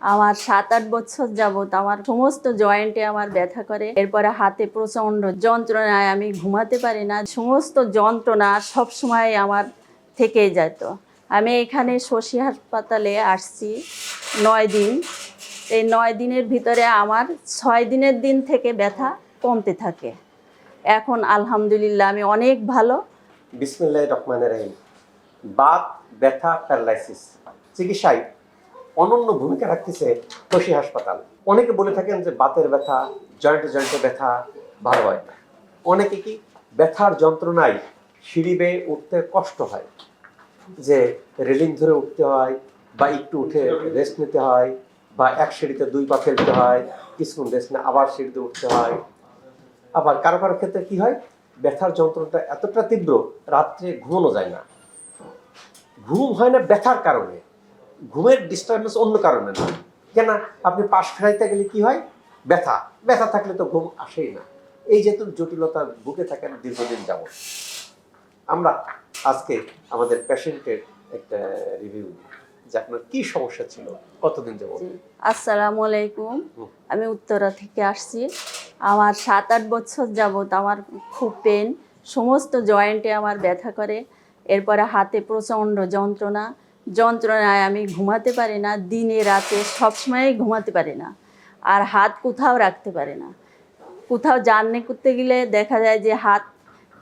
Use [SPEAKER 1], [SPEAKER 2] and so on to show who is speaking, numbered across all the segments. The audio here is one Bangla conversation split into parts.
[SPEAKER 1] আমার সাত আট বছর যাবত আমার সমস্ত জয়েন্টে আমার ব্যথা করে। এরপরে হাতে প্রচণ্ড যন্ত্রণায় আমি ঘুমাতে পারি না। সমস্ত যন্ত্রণা সব সময় আমার থেকেই যেত। আমি এখানে শশী হাসপাতালে আসছি নয় দিন। এই নয় দিনের ভিতরে আমার ছয় দিনের দিন থেকে ব্যথা কমতে থাকে। এখন আলহামদুলিল্লাহ আমি অনেক ভালো।
[SPEAKER 2] বিসমিল্লাহ রহমান রহিম। বাত, ব্যথা, প্যারালাইসিস। চিকিৎসায় অনন্য ভূমিকা রাখতেছে শশী হাসপাতাল। অনেকে বলে থাকেন যে বাতের ব্যথা, জয়েন্টে জয়েন্টে ব্যথা ভালো হয় না। অনেকে কি ব্যথার যন্ত্রণায় সিঁড়ি বেয়ে উঠতে কষ্ট হয়? যে রেলিং ধরে উঠতে হয় বা একটু উঠে রেস্ট নিতে হয় বা এক সিঁড়িতে দুই পা ফেলতে হয়, কিছুক্ষণ রেস্ট না আবার সিঁড়িতে উঠতে হয়। আবার কারও কারও ক্ষেত্রে কি হয়? ব্যথার যন্ত্রণাটা এতটা তীব্র, রাত্রে ঘুমানো যায় না। ঘুম হয় না ব্যথার কারণে। ঘুমের ডিস্টারবেন্স অন্য কারণে না। কেন আপনি পাশ ফেরাইতে গেলে কি হয়? ব্যথা। ব্যথা থাকলে তো ঘুম আসেই না। এই যেহেতু জটিলতার বুকে থাকেন দীর্ঘদিন যাব আমরা আজকে আমাদের পেশেন্টের একটা রিভিউ যে আপনার কি সমস্যা ছিল? কতদিন যাব
[SPEAKER 1] আসসালামু আলাইকুম। আমি উত্তরা থেকে আসছি। আমার সাত আট বছর যাবত আমার খুব পেন সমস্ত জয়েন্টে আমার ব্যথা করে। এরপরে হাতে প্রচণ্ড যন্ত্রণা। যন্ত্রণায় আমি ঘুমাতে পারি না দিনে রাতে সবসময়ই ঘুমাতে পারি না। আর হাত কোথাও রাখতে পারে না। কোথাও জার্নি করতে গেলে দেখা যায় যে হাত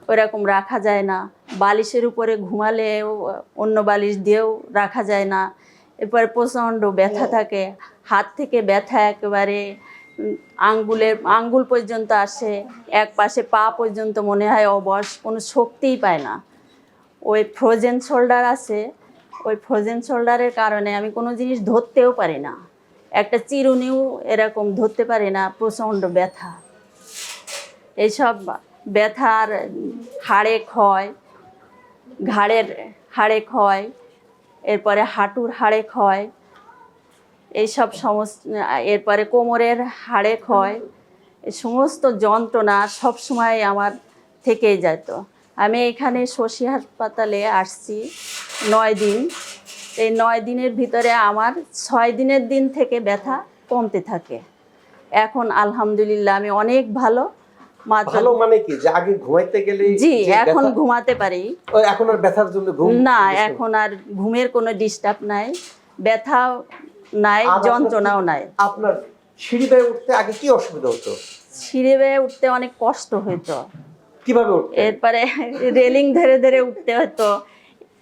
[SPEAKER 1] ওরকম রাখা যায় না। বালিশের উপরে ঘুমালেও অন্য বালিশ দিয়েও রাখা যায় না। এরপর প্রচণ্ড ব্যথা থাকে। হাত থেকে ব্যথা একেবারে আঙ্গুলের আঙ্গুল পর্যন্ত আসে। এক পাশে পা পর্যন্ত মনে হয় অবশ কোনো শক্তিই পায় না। ওই ফ্রোজেন শোল্ডার আছে ওই ফ্রোজেন শোল্ডারের কারণে আমি কোনো জিনিস ধরতেও পারি না। একটা চিরুনিও এরকম ধরতে পারি না, প্রচণ্ড ব্যথা। এইসব ব্যথার হাড়ে ক্ষয় ঘাড়ের হাড়ে ক্ষয় এরপরে হাঁটুর হাড়ে ক্ষয় এইসব সমস্ত, এরপরে কোমরের হাড়ে ক্ষয় সমস্ত যন্ত্রণা সব সময় আমার থেকেই যেত আমি এখানে শশী হাসপাতালে আসছি নয় দিন। এই নয় দিনের ভিতরে আমার ছয় দিনের দিন থেকে ব্যথা কমতে থাকে। এখন আলহামদুলিল্লাহ আমি অনেক ভালো।
[SPEAKER 2] মানে কি? যে আগে ঘুমাইতে গেলে
[SPEAKER 1] জি এখন ঘুমাতে পারি।
[SPEAKER 2] এখন আর ব্যথার জন্য ঘুম
[SPEAKER 1] না এখন আর ঘুমের কোনো ডিস্টার্ব নাই। ব্যথা নাই যন্ত্রণাও নাই।
[SPEAKER 2] আপনার সিঁড়ি বেয়ে উঠতে আগে কি অসুবিধা হতো?
[SPEAKER 1] সিঁড়ি বেয়ে উঠতে অনেক কষ্ট হইতো।
[SPEAKER 2] কীভাবে
[SPEAKER 1] এরপরে রেলিং ধরে ধরে উঠতে হতো।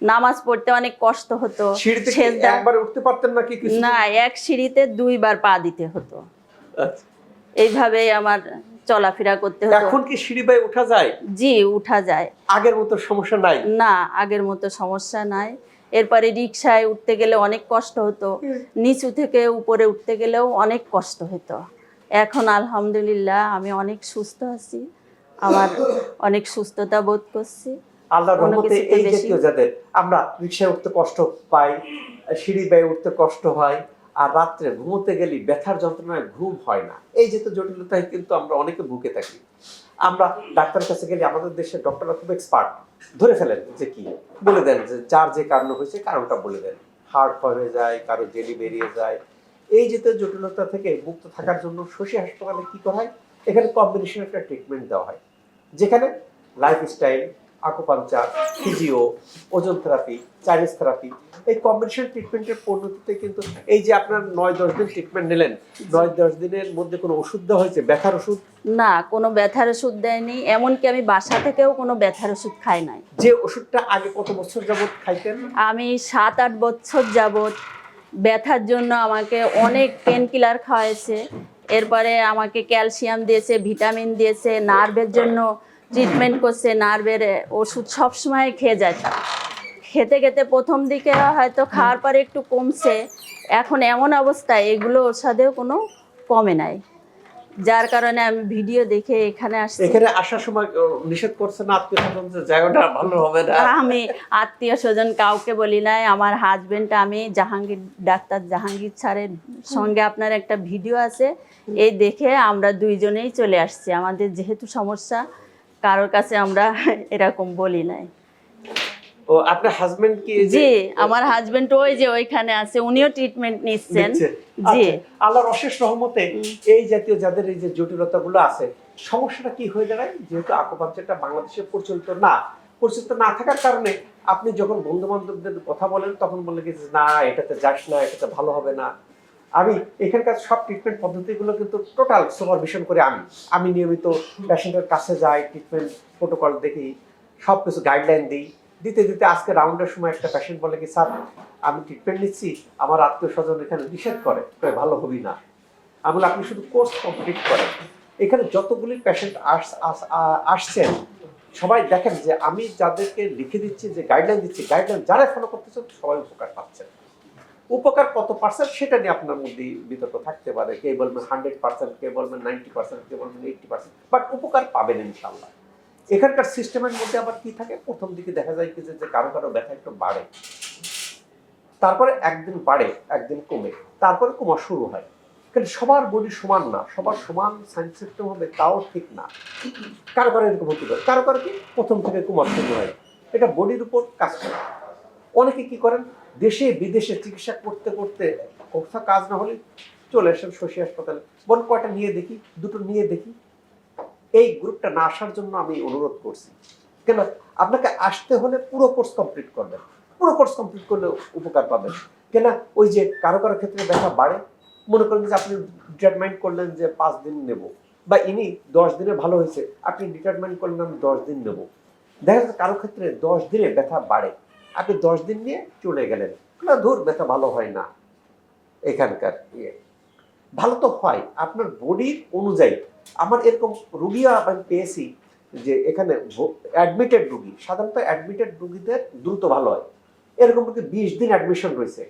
[SPEAKER 1] নামাজ পড়তে অনেক কষ্ট হতো।
[SPEAKER 2] একবারে উঠতে পারতেন নাকি কিছু?
[SPEAKER 1] না এক সিঁড়িতে দুইবার পা দিতে হতো।
[SPEAKER 2] আচ্ছা।
[SPEAKER 1] এইভাবেই আমার চলাফেরা করতে হতো।
[SPEAKER 2] এখন কি সিঁড়ি বেয়ে ওঠা যায়?
[SPEAKER 1] জি উঠা যায়।
[SPEAKER 2] আগের মতো সমস্যা নাই?
[SPEAKER 1] না আগের মতো সমস্যা নাই। এরপরে রিক্সায় উঠতে গেলে অনেক কষ্ট হতো। নিচু থেকে উপরে উঠতে গেলেও অনেক কষ্ট হতো। এখন আলহামদুলিল্লাহ আমি অনেক সুস্থ আছি। আমার অনেক সুস্থতা বোধ করছি।
[SPEAKER 2] আল্লাহর রহমতে এই জাতীয় যাদের আমরা রিক্সায় উঠতে কষ্ট পাই সিঁড়ি বেয়ে উঠতে কষ্ট হয় আর রাত্রে ঘুমোতে গেলে ব্যথার যন্ত্রণায় ঘুম হয় না। এই জাতীয় জটিলতায় কিন্তু আমরা অনেকে ভুগে থাকি। আমরা ডাক্তারের কাছে গেলে আমাদের দেশের ডক্টররা খুব এক্সপার্ট ধরে ফেলেন যে কি? বলে দেন যে যার যে কারণ হয়েছে কারণটা বলে দেন। হার্ট হয়ে যায় কারও জেলি বেরিয়ে যায়। এই জাতীয় জটিলতা থেকে মুক্ত থাকার জন্য শশী হাসপাতালে কি করা হয়? এখানে কম্বিনেশন একটা ট্রিটমেন্ট দেওয়া হয়। যেখানে lifestyle acupuncture physio ozone therapy Chinese therapy এই কম্বিনেশন ট্রিটমেন্টের পদ্ধতিতে কিন্তু এই যে আপনার নয় দশ দিন ট্রিটমেন্ট নিলেন নয় দশ দিনের মধ্যে কোনো ওষুধ দেওয়া হয়েছে? ব্যথার ওষুধ?
[SPEAKER 1] না কোনো ব্যথার ওষুধ দেয়নি এমনকি আমি বাসা থেকেও কোনো ব্যথার ওষুধ খাই নাই।
[SPEAKER 2] যে ওষুধটা আগে কত বছর যাবত খাইতেন?
[SPEAKER 1] আমি সাত আট বছর যাবৎ ব্যথার জন্য আমাকে অনেক পেন কিলার খাওয়াইছে। এরপরে আমাকে ক্যালসিয়াম দিয়েছে, ভিটামিন দিয়েছে, নার্ভের জন্য ট্রিটমেন্ট করছে, নার্ভের ওষুধ সবসময় খেয়ে যেতাম খেতে খেতে প্রথম দিকে হয়তো খাওয়ার পরে একটু কমছে, এখন এমন অবস্থায় এগুলো ওর সাথেও কোনো কমে নাই। যার কারণে আমি ভিডিও দেখে এখানে আসছি।
[SPEAKER 2] এখানে আসার সময় নিষেধ করছে না আত্মীয় স্বজন যে জায়গাটা ভালো হবে না।
[SPEAKER 1] আমি আত্মীয় স্বজন কাউকে বলি নাই আমার হাজবেন্ড আমি জাহাঙ্গীর ডাক্তার জাহাঙ্গীর স্যারের সঙ্গে আপনার একটা ভিডিও আছে এই দেখে আমরা দুইজনেই চলে আসছি। আমাদের যেহেতু সমস্যা কারোর কাছে আমরা এরকম বলি নাই।
[SPEAKER 2] ও আপনার হাজবেন্ড কি
[SPEAKER 1] জি আমার হাজবেন্ড ওই যে ওইখানে আছে উনিও ট্রিটমেন্ট নিচ্ছেন। জি।
[SPEAKER 2] আচ্ছা, আল্লাহর অশেষ রহমতে এই জাতীয় যাদের এই যে জটিলতাগুলো আছে সমস্যাটা কি হয়ে দাঁড়ায়? যেহেতু আকুপাঞ্চারটা বাংলাদেশে প্রচলিত না পরিচিত না থাকার কারণে আপনি যখন বন্ধু বান্ধবদের কথা বলেন তখন বলে যে, না এটাতে যাস না এটাতে ভালো হবে না। আমি এখানকার সব ট্রিটমেন্ট পদ্ধতিগুলো কিন্তু টোটাল সুপারভিশন করে আমি। আমি নিয়মিত পেশেন্টের কাছে যাই ট্রিটমেন্ট প্রোটোকল দেখি সব কিছু গাইডলাইন দিই। দিতে দিতে আজকে রাউন্ডের সময় একটা পেশেন্ট বলে কি, স্যার, আমি ট্রিটমেন্ট নিচ্ছি, আমার আত্মীয় স্বজন এখানে নিষেধ করে। ভালো হবি না। আমি আপনি শুধু কোর্স কমপ্লিট করেন। এখানে যতগুলি পেশেন্ট আসছেন, সবাই দেখেন যে আমি যাদেরকে লিখে দিচ্ছি, যে গাইডলাইন দিচ্ছি গাইডলাইন যারা ফলো করতেছেন, সবাই উপকার পাচ্ছেন। উপকার কত পার্সেন্ট সেটা নিয়ে আপনার মধ্যে বিতর্ক থাকতে পারে। কে বলবেন হান্ড্রেড পার্সেন্ট কে বলবেন নাইনটি পার্সেন্ট কে বলবেন এইটটি পার্সেন্ট বাট উপকার পাবেন ইনশাল্লাহ এখানকার সিস্টেমের মধ্যে আবার কি থাকে? প্রথম দিকে দেখা যায় কি যে কারও কারও ব্যথা একটু বাড়ে। তারপরে একদিন বাড়ে, একদিন কমে। তারপরে কমা শুরু হয়। কিন্তু সবার বডি সমান না, সবার সমান সাইন সিস্টেম হবে তাও ঠিক না। কারও কারও এরকম হতে পারে। কারও কারও কি প্রথম থেকে কমা শুরু হয়। এটা বডির উপর কাজ করে। অনেকে কি করেন? দেশে বিদেশে চিকিৎসা করতে করতে কোথাও কাজ না হলে চলে আসেন শশী হাসপাতালে। বল কয়টা নিয়ে দেখি, দুটো নিয়ে দেখি। এই গ্রুপটা না আসার জন্য আমি অনুরোধ করছি। কেন? আপনাকে আসতে হলে পুরো কোর্স কমপ্লিট করবেন। পুরো কোর্স কমপ্লিট করলে উপকার পাবেন। কেন? ওই যে কারও কারও ক্ষেত্রে ব্যথা বাড়ে। মনে করেন যে আপনি ডিটারমাইন্ড করলেন যে পাঁচ দিন নেব। বা ইনি দশ দিনে ভালো হয়েছে, আপনি ডিটারমাইন্ড করলেন আমি দশ দিন নেব। দেখা যাচ্ছে কারও ক্ষেত্রে দশ দিনে ব্যথা বাড়ে। আপনি দশ দিন নিয়ে চলে গেলেন। না, ধুর, ব্যথা ভালো হয় না। এখানকার ইয়ে। ভালো তো হয়। আপনার বডির অনুযায়ী। আমার এরকম রুগীও আমি পেয়েছি যে এখানে অ্যাডমিটেড রুগী। সাধারণত অ্যাডমিটেড রুগীদের দ্রুত ভালো হয়। এরকম রুগী বিশ দিন অ্যাডমিশন রয়েছে।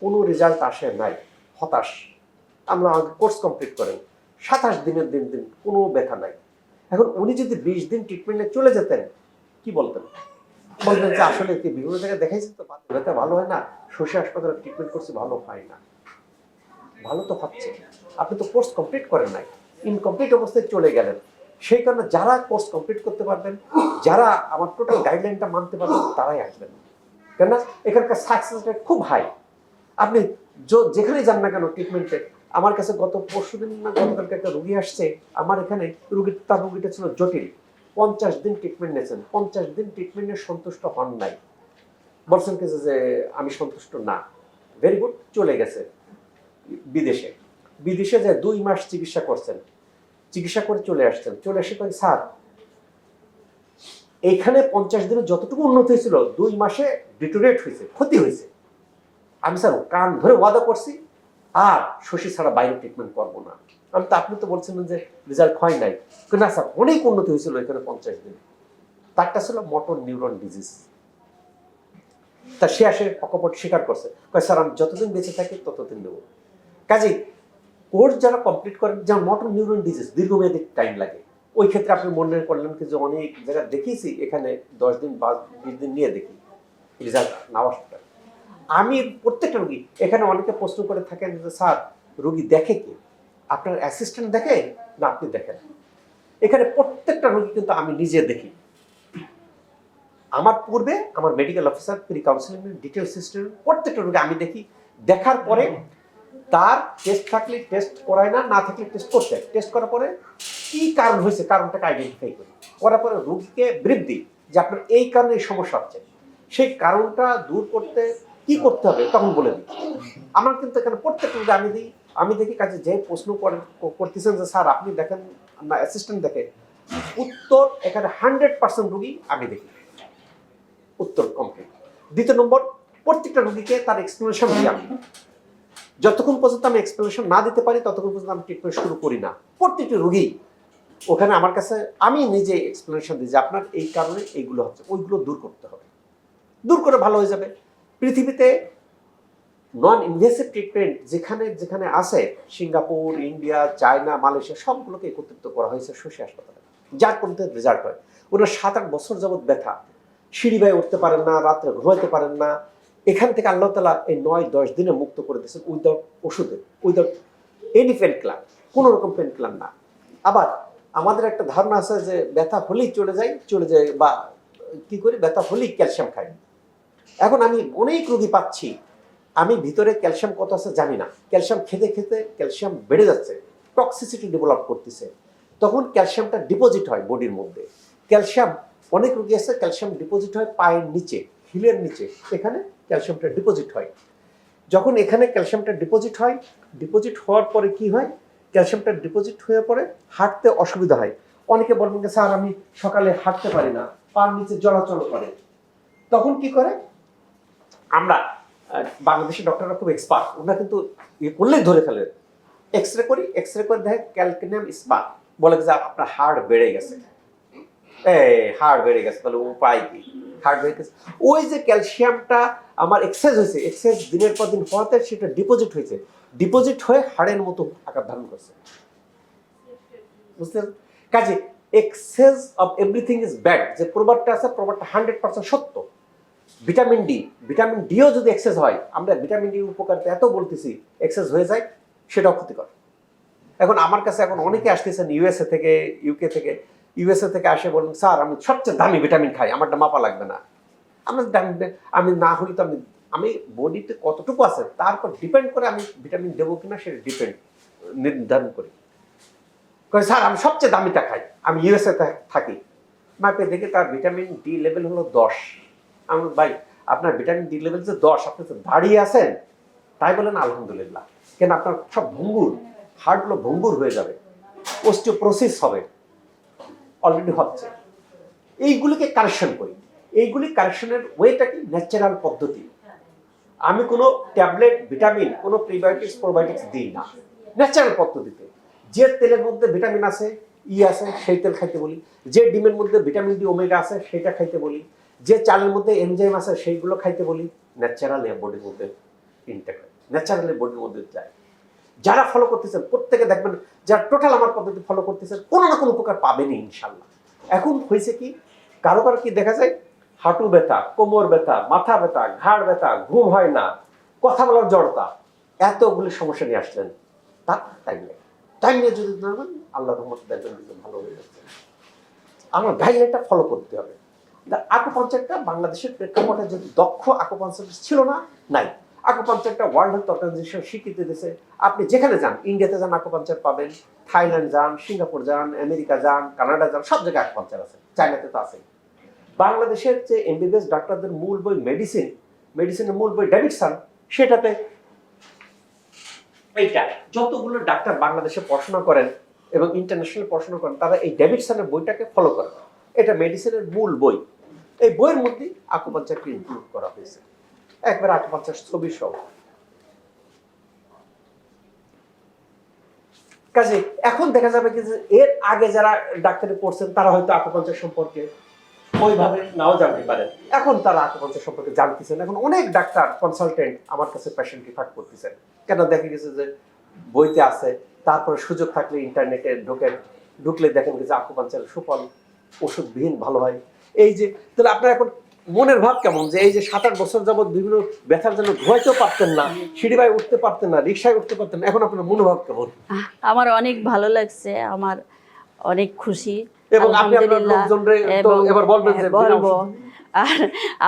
[SPEAKER 2] কোনো রেজাল্ট আসে নাই। হতাশ। আমরা কোর্স কমপ্লিট করেন। সাতাশ দিনের দিন দিন কোনো ব্যথা নাই। এখন উনি যদি বিশ দিন ট্রিটমেন্টে চলে যেতেন, কি বলতেন? বলতেন যে, আসলে কি বিভিন্ন জায়গায় দেখাইছেন তো ব্যথা ভালো হয় না। শশী হাসপাতালে ট্রিটমেন্ট করছি, ভালো হয় না। ভালো তো হচ্ছে। আপনি তো কোর্স কমপ্লিট করেন নাই। ইনকমপ্লিট অবস্থায় চলে গেলেন। সেই কারণে যারা কোর্স কমপ্লিট করতে পারবেন, যারা আমার টোটাল গাইডলাইনটা মানতে পারবেন, তারাই আসবেন। কেননা এখানকার সাকসেস রেট খুব হাই আপনি যেখানেই যান না কেন ট্রিটমেন্টে আমার কাছে গত পরশু দিন না, গতকালকে একটা রুগী আসছে, আমার এখানে রুগী, তার রুগীটা ছিল জটিল। পঞ্চাশ দিন ট্রিটমেন্ট নিয়েছেন, পঞ্চাশ দিন ট্রিটমেন্টে সন্তুষ্ট হন নাই। বলছেন কি যে আমি সন্তুষ্ট না। ভেরি গুড চলে গেছে বিদেশে। বিদেশে যে দুই মাস চিকিৎসা করছেন, চিকিৎসা করে চলে আসছেন। চলে এসে কই স্যার এইখানে পঞ্চাশ দিনে যতটুকু উন্নতি হয়েছিল, দুই মাসে ডিটোরেট হয়েছে, ক্ষতি হয়েছে। আমি, স্যার, কান ধরে ওয়াদা করছি, আর শশী ছাড়া বাইরে ট্রিটমেন্ট করব না। আমি তো, আপনি তো বলছিলেন যে রেজাল্ট হয় নাই। না, স্যার, অনেক উন্নতি হয়েছিল এখানে পঞ্চাশ দিনে। তারটা ছিল মোটর নিউরন ডিজিজ তা সে আসে অকপট স্বীকার করছে। স্যার, আমি যতদিন বেঁচে থাকি, ততদিন দেবো। কাজেই কোর্স যারা কমপ্লিট করেন যেমন মোটর নিউরন ডিজিজ দীর্ঘমেয়াদী টাইম লাগে, ওই ক্ষেত্রে আপনি মনে করলেন কি যে অনেক জায়গা দেখিয়েছি, এখানে দশ দিন বা বিশ দিন নিয়ে দেখি। রেজাল্ট না আসতে আমি প্রত্যেকটা রুগী, এখানে অনেকে প্রশ্ন করে থাকেন যে, স্যার, রুগী দেখে কি? আপনার অ্যাসিস্ট্যান্ট দেখে না আপনি দেখেন? এখানে প্রত্যেকটা রুগী কিন্তু আমি নিজে দেখি। আমার পূর্বে আমার medical officer pre counselling detail system প্রত্যেকটা রুগী আমি দেখি। দেখার পরে তার টেস্ট থাকলে টেস্ট করায় না না থাকলে টেস্ট করতে টেস্ট করার পরে কি কারণ হয়েছে, কারণটাকে আইডেন্টিফাই করি। করার পরে রোগীকে বৃদ্ধি, যে আপনার এই কারণে এই সমস্যা হচ্ছে। সেই কারণটা দূর করতে কি করতে হবে, তখন বলে দিই। আমার কিন্তু এখানে প্রত্যেকটা আমি দিই আমি দেখি কাজে যে প্রশ্ন করতেছেন যে, স্যার, আপনি দেখেন না অ্যাসিস্ট্যান্ট দেখে। উত্তর এখানে হান্ড্রেড পার্সেন্ট রুগী আমি দেখি। উত্তর কমপ্লিট দ্বিতীয় নম্বর, প্রত্যেকটা রুগীকে তার এক্সপ্লেনেশন দিই আমি। যতক্ষণ পর্যন্ত আমি এক্সপ্লেনেশন না দিতে পারি, ততক্ষণ পর্যন্ত আমি ট্রিটমেন্ট শুরু করি না। প্রত্যেকটি রুগী ওখানে আমার কাছে, আমি নিজে এক্সপ্লেনেশন দিই যে আপনার এই কারণে এইগুলো হচ্ছে, ওইগুলো দূর করতে হবে। দূর করে ভালো হয়ে যাবে। পৃথিবীতে নন ইনভেসিভ ট্রিটমেন্ট যেখানে যেখানে আছে, সিঙ্গাপুর, ইন্ডিয়া, চায়না, মালয়েশিয়া, সবগুলোকে একত্রিত করা হয়েছে শশী হাসপাতালে। যার কোনতে রেজাল্ট হয়। ওনার সাত আট বছর যাবৎ ব্যথা। সিঁড়ি বাই উঠতে পারেন না, রাত্রে ঘুমাইতে পারেন না এখান থেকে আল্লাহ তালা এই নয়, দশ দিনে মুক্ত করে দিয়েছেন উইদাউট ওষুধে উইদাউট এনি পেন ক্লাম কোনো রকম পেন ক্লাম না। আবার আমাদের একটা ধারণা আছে যে ব্যথা হলেই চলে যায় চলে যায় বা কি করি, ব্যথা হলেই ক্যালসিয়াম খাই। এখন আমি অনেক রোগী পাচ্ছি, আমি ভিতরে ক্যালসিয়াম কত আছে জানি না। ক্যালসিয়াম খেতে খেতে ক্যালসিয়াম বেড়ে যাচ্ছে টক্সিসিটি ডেভেলপ করতেছে। তখন ক্যালসিয়ামটা ডিপোজিট হয় বডির মধ্যে। ক্যালসিয়াম অনেক রোগী আছে ক্যালসিয়াম ডিপোজিট হয় পায়ের নিচে। হিলের নিচে এখানে ক্যালসিয়ামটা ডিপোজিট হয়। যখন এখানে ক্যালসিয়ামটা ডিপোজিট হয় ডিপোজিট হওয়ার পরে কি হয়? ক্যালসিয়ামটা ডিপোজিট হয়ে পরে হাঁটতে অসুবিধা হয়। অনেকে বলবেন যে, স্যার, আমি সকালে হাঁটতে পারি না, পার নিচে চলাচল করে। তখন কি করে? আমরা বাংলাদেশের ডক্টররা খুব এক্সপার্ট ওনারা কিন্তু ইয়ে করলেই ধরে ফেলে। এক্স রে করি এক্স রে করে দেখে ক্যালকিনিয়াম স্পার বলে যে আপনার হার্ট বেড়ে গেছে। হার্ট বেড়ে গেছে, তাহলে উপায় কি? গেছে। ওই যে ক্যালসিয়ামটা আমার হয়েছে দিনের পর দিন হওয়াতে সেটা ডিপোজিট হয়েছে। ডিপোজিট হয়ে হাড়ের মতো আকার ধারণ করছে। বুঝতে কাজে excess of everything is bad যে প্রবাদটা আছে, প্রবাদটা হান্ড্রেড পার্সেন্ট সত্য। ভিটামিন ডি ভিটামিন ডিও যদি এক্সেস হয়, আমরা ভিটামিন ডি উপকারিতা এত বলতেছি এক্সেস হয়ে যায়, সেটাও ক্ষতিকর। এখন আমার কাছে এখন অনেকে আসতেছেন ইউএসএ থেকে ইউকে থেকে ইউএসএ থেকে আসে বলেন, স্যার, আমি সবচেয়ে দামি ভিটামিন খাই, আমারটা মাপা লাগবে না। আমরা আমি না হলে তো আমি আমি বডিতে কতটুকু আছে তার উপর ডিপেন্ড করে আমি ভিটামিন দেবো কিনা সেটা ডিপেন্ড নির্ধারণ করি। কয়, স্যার, আমি সবচেয়ে দামিটা খাই, আমি ইউএসএ থাকি। মাপে দেখে তার ভিটামিন ডি লেভেল হলো দশ। আমি ভাই, আপনার ভিটামিন ডি লেভেল যে দশ, আপনি তো দাঁড়িয়ে আছেন। তাই বলেন, আলহামদুলিল্লাহ। কেন, আপনার সব ভঙ্গুর, হার্টগুলো ভঙ্গুর হয়ে যাবে অস্টিওপ্রোসিস হবে। অলরেডি হচ্ছে। এইগুলিকে কারেকশন করি। এইগুলি কারেকশনের ওয়েটা কি? ন্যাচারাল পদ্ধতি। আমি কোনো ট্যাবলেট ভিটামিন কোনো প্রিবায়োটিক্স প্রোবায়োটিক্স দিই না। ন্যাচারাল পদ্ধতিতে। যে তেলের মধ্যে ভিটামিন আছে ই আছে, সেই তেল খাইতে বলি। যে ডিমের মধ্যে ভিটামিন ডি ওমেগা আছে, সেটা খাইতে বলি। যে চালের মধ্যে এনজাইম আছে, সেইগুলো খাইতে বলি। ন্যাচারালি বডির মধ্যে ইনটেক ন্যাচারালি বডির মধ্যে যায়। যারা ফলো করতেছেন, প্রত্যেকে দেখবেন যারা টোটাল আমার পদ্ধতি ফলো করতেছেন, কোনো না কোনো উপকার পাবেনই ইনশাল্লাহ। এখন হয়েছে কি, কারও কারও কি দেখা যায়, হাঁটু ব্যথা, কোমর ব্যথা, মাথা ব্যথা, ঘাড় ব্যথা, ঘুম হয় না, কথা বলার জড়তা, এতগুলি সমস্যা নিয়ে আসলেন। তার টাইম নেই। টাইম নিয়ে যদি ধরবেন আল্লাহ ভালো হয়ে যাচ্ছে। আমার গাইডলাইনটা ফলো করতে হবে। আকুপাঞ্চারটা বাংলাদেশের প্রেক্ষাপটে যদি দক্ষ আকুপাঞ্চার ছিল না, নাই। আকুপাঞ্চারটা ওয়ার্ল্ড হেলথ অর্গানাইজেশন স্বীকৃতি দিয়েছে। আপনি যেখানে যান ইন্ডিয়াতে যান আকুপাঞ্চার পাবেন থাইল্যান্ড যান সিঙ্গাপুর যান আমেরিকা যান কানাডা যান, সব জায়গায় আকুপাঞ্চার আছে চায়নাতে তো আছে বাংলাদেশের যে এমবিবিএস ডাক্তারদের মূল বই মেডিসিন মেডিসিনের মূল বই ডেভিডসন সেটাতে এইটা, যতগুলো ডাক্তার বাংলাদেশে পড়াশোনা করেন এবং ইন্টারন্যাশনাল পড়াশোনা করেন, তারা এই ডেভিডসনের বইটাকে ফলো করেন। এটা মেডিসিনের মূল বই। এই বইয়ের মধ্যে আকুপাঞ্চারকে ইনক্লুড করা হয়েছে। একবার আকুপাঞ্চার ছবি সহ কাজে, এখন দেখা যাবে কি এর আগে যারা ডাক্তারি পড়ছেন, তারা হয়তো আকুপাঞ্চার সম্পর্কে ওইভাবে নাও জানতে এখন তারা সম্পর্কে জানতেছেন। এখন অনেক ডাক্তার কনসালটেন্ট আমার কাছে পেশেন্ট রিফার করতেছেন। কেন দেখা গেছে যে বইতে আছে, তারপরে সুযোগ থাকলে ইন্টারনেটে ঢোকেন ঢুকলে দেখেন যে আকুপাঞ্চার সুফল ওষুধবিহীন ভালো হয়। এই যে, তাহলে আপনার এখন মনের ভাব কেমন? যে এই যে সাত আট বছর যাবৎ বিভিন্ন ব্যথার জন্য ধোয়াইতেও পারতেন না সিঁড়িবাই উঠতে পারতেন না রিক্সায় উঠতে পারতেন না এখন আপনার মনোভাব কেমন?
[SPEAKER 1] আমার অনেক ভালো লাগছে আমার অনেক খুশি
[SPEAKER 2] এবং আপনি আপনার লোকজনরে তো এবার বলবেন যে
[SPEAKER 1] হ্যাঁ, বলব আর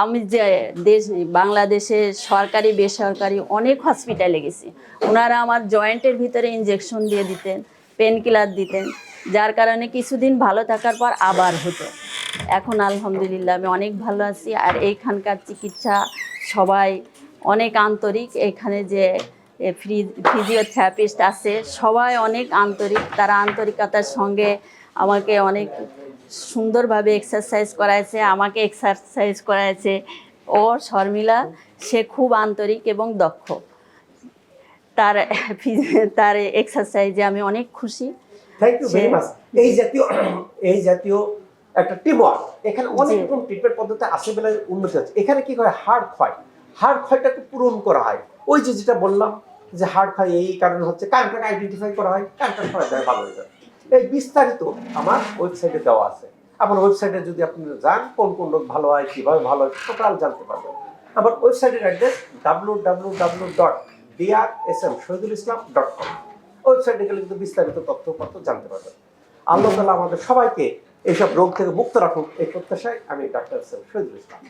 [SPEAKER 1] আমি যে দেশ বাংলাদেশে সরকারি বেসরকারি অনেক হসপিটালে গেছি। ওনারা আমার জয়েন্টের ভিতরে ইঞ্জেকশন দিয়ে দিতেন পেন কিলার দিতেন। যার কারণে কিছুদিন ভালো থাকার পর আবার হতো। এখন আলহামদুলিল্লাহ আমি অনেক ভালো আছি আর এইখানকার চিকিৎসা সবাই অনেক আন্তরিক। এখানে যে ফ্রি ফিজিওথেরাপিস্ট আছে, সবাই অনেক আন্তরিক। তারা আন্তরিকতার সঙ্গে আমাকে অনেক সুন্দরভাবে এক্সারসাইজ করাইছে, আমাকে এক্সারসাইজ করাইছে। ও শর্মিলা, সে খুব আন্তরিক এবং দক্ষ। তার তার এক্সারসাইজে আমি অনেক খুশি।
[SPEAKER 2] থ্যাংক ইউ ভেরি মাচ এই জাতীয় এই জাতীয় একটা টিম ওয়ার্ক এখানে অনেক রকম ট্রিটমেন্ট পদ্ধতি আছে বলে উন্নতি হচ্ছে। এখানে কি করে? হাড় ক্ষয়। হাড় ক্ষয়টাকে পূরণ করা হয়। ওই যে যেটা বললাম যে হাড় ক্ষয় এই কারণে হচ্ছে কারণটাকে আইডেন্টিফাই করা হয় কারণটা করা যায় ভালো হয়ে যায়। এই বিস্তারিত আমার ওয়েবসাইটে দেওয়া আছে। আমার ওয়েবসাইটে যদি আপনি যান কোন কোন রোগ ভালো হয় কীভাবে ভালো হয় টোটাল জানতে পারবেন। আমার ওয়েবসাইটের address W W W dot DR S M Shahidul Islam dot com ওয়েবসাইটে গেলে কিন্তু বিস্তারিত তথ্যপত্র জানতে পারবেন। আল্লাহ তালা আমাদের সবাইকে এইসব রোগ থেকে মুক্ত রাখুন এই প্রত্যাশায় আমি ডাক্তার শহীদুল ইসলাম।